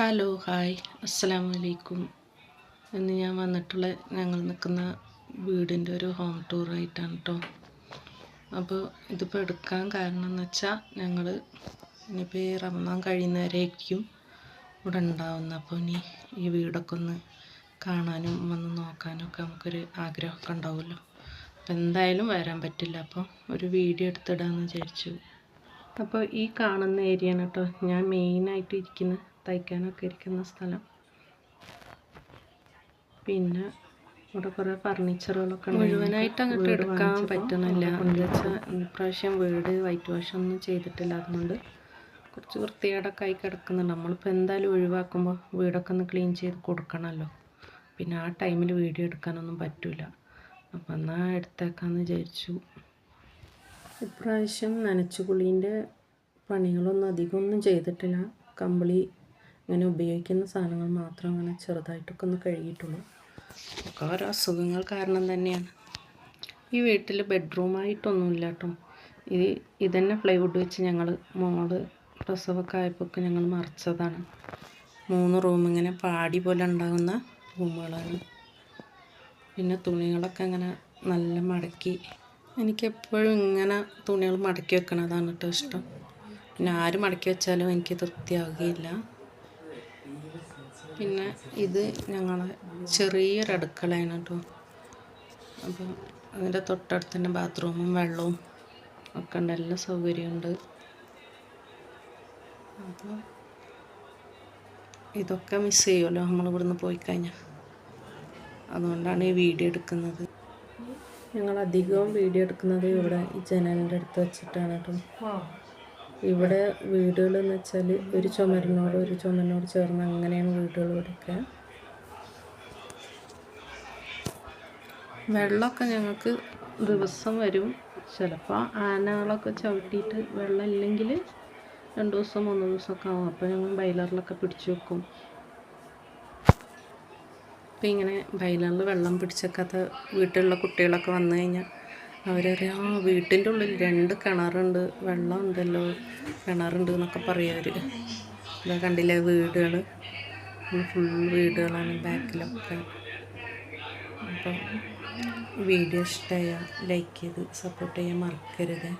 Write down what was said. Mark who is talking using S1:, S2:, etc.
S1: Hello hi. അസ്സലാമു വലൈക്കും ഇന്ന് ഞാൻ വന്നിട്ടുള്ള ഞങ്ങൾ നിൽക്കുന്ന വീടിന്റെ ഒരു ഹോം ടൂറായിട്ടാണ് കേട്ടോ അപ്പോൾ ഇതിപ്പോൾ എടുക്കാൻ കാരണം എന്ന് വെച്ചാൽ ഞങ്ങൾ ഇനിയിപ്പോൾ ഈ റമദാൻ കഴിയുന്നവരായിരിക്കും ഇവിടെ ഉണ്ടാവുന്നത് അപ്പോൾ ഇനി ഈ വീടൊക്കെ ഒന്ന് കാണാനും വന്ന് നോക്കാനും ഒക്കെ നമുക്കൊരു ആഗ്രഹമൊക്കെ ഉണ്ടാവുമല്ലോ. അപ്പോൾ എന്തായാലും വരാൻ പറ്റില്ല. അപ്പോൾ ഒരു വീഡിയോ എടുത്തിടാമെന്ന് വിചാരിച്ചു. അപ്പോൾ ഈ കാണുന്ന ഏരിയയാണ് കേട്ടോ ഞാൻ മെയിനായിട്ട് ഇരിക്കുന്ന തയ്ക്കാനൊക്കെ ഇരിക്കുന്ന സ്ഥലം. പിന്നെ ഇവിടെ കുറേ ഫർണിച്ചറുകളൊക്കെ മുഴുവനായിട്ട് അങ്ങോട്ട് എടുക്കാൻ പറ്റണില്ല എന്താ വെച്ചാൽ ഇപ്രാവശ്യം വീട് വൈറ്റ് വാഷ് ഒന്നും ചെയ്തിട്ടില്ല. അതുകൊണ്ട് കുറച്ച് വൃത്തികേടൊക്കെ ആയി കിടക്കുന്നുണ്ട്. നമ്മളിപ്പോൾ എന്തായാലും ഒഴിവാക്കുമ്പോൾ വീടൊക്കെ ഒന്ന് ക്ലീൻ ചെയ്ത് കൊടുക്കണമല്ലോ പിന്നെ ആ ടൈമിൽ വീഡിയോ എടുക്കാനൊന്നും പറ്റില്ല അപ്പം എന്നാൽ എടുത്തേക്കാന്ന് വിചാരിച്ചു. ഇപ്രാവശ്യം നനച്ചുകുളീന്റെ പണികളൊന്നും അധികമൊന്നും ചെയ്തിട്ടില്ല. കമ്പിളി ഇങ്ങനെ ഉപയോഗിക്കുന്ന സാധനങ്ങൾ മാത്രം അങ്ങനെ ചെറുതായിട്ടൊക്കെ ഒന്ന് കഴുകിയിട്ടുള്ളൂ. ഒക്കെ ഓരോ അസുഖങ്ങൾ കാരണം തന്നെയാണ്. ഈ വീട്ടിൽ ബെഡ്റൂമായിട്ടൊന്നുമില്ല കേട്ടോ ഇത് ഇതന്നെ പ്ലൈവുഡ് വെച്ച് ഞങ്ങൾ മോൾ പ്രസവമൊക്കെ ആയപ്പോൾ ഞങ്ങൾ മറിച്ചതാണ്. മൂന്ന് റൂം ഇങ്ങനെ പാടി പോലെ ഉണ്ടാകുന്ന റൂമുകളാണ് പിന്നെ തുണികളൊക്കെ അങ്ങനെ നല്ല മടക്കി. എനിക്കെപ്പോഴും ഇങ്ങനെ തുണികൾ മടക്കി വെക്കണതാണ് കേട്ടോ ഇഷ്ടം. പിന്നെ ആര് മടക്കി വെച്ചാലും എനിക്ക് തൃപ്തിയാകുകയില്ല പിന്നെ ഇത് ഞങ്ങളെ ചെറിയൊരു അടുക്കളയാണ് കേട്ടോ. അപ്പോൾ അതിന്റെ തൊട്ടടുത്ത് തന്നെ ബാത്റൂമും വെള്ളവും ഒക്കെ ഉണ്ട്. എല്ലാ സൗകര്യമുണ്ട് അപ്പോൾ ഇതൊക്കെ മിസ് ചെയ്യുമല്ലോ. നമ്മൾ ഇവിടുന്ന് പോയി കഴിഞ്ഞാൽ അതുകൊണ്ടാണ് ഈ വീഡിയോ എടുക്കുന്നത്. ഞങ്ങൾ അധികവും വീഡിയോ എടുക്കുന്നത് ഇവിടെ ഈ ജനലിന്റെ അടുത്ത് വെച്ചിട്ടാണ് കേട്ടോ. ഇവിടെ വീടുകൾ എന്ന് വെച്ചാൽ ഒരു ചുമരിനോട് ഒരു ചുമരിനോട് ചേർന്ന് അങ്ങനെയാണ് വീടുകൾ ഇവിടെയൊക്കെ. വെള്ളമൊക്കെ ഞങ്ങൾക്ക് ദിവസം വരും. ചിലപ്പോൾ ആനകളൊക്കെ ചവിട്ടിയിട്ട് വെള്ളം ഇല്ലെങ്കിൽ രണ്ട് ദിവസം മൂന്ന് ദിവസമൊക്കെ ആവും. അപ്പോൾ ഞങ്ങൾ ബൈലറിലൊക്കെ പിടിച്ചു വെക്കും. ഇപ്പം ഇങ്ങനെ ബൈലറിൽ വെള്ളം പിടിച്ചേക്കാത്ത വീട്ടിലുള്ള കുട്ടികളൊക്കെ വന്നു കഴിഞ്ഞാൽ അവരറിയാം ആ വീട്ടിന്റെ ഉള്ളിൽ രണ്ട് കിണറുണ്ട് വെള്ളമുണ്ടല്ലോ കിണറുണ്ട് എന്നൊക്കെ പറയും അവർ ഇതാ കണ്ടില്ലേ വീടുകൾ ഫുൾ വീടുകളാണ് ബാക്കിലൊക്കെ. അപ്പോൾ വീഡിയോ ഇഷ്ടമായ ലൈക്ക് ചെയ്ത് സപ്പോർട്ട് ചെയ്യാൻ മറക്കരുത്.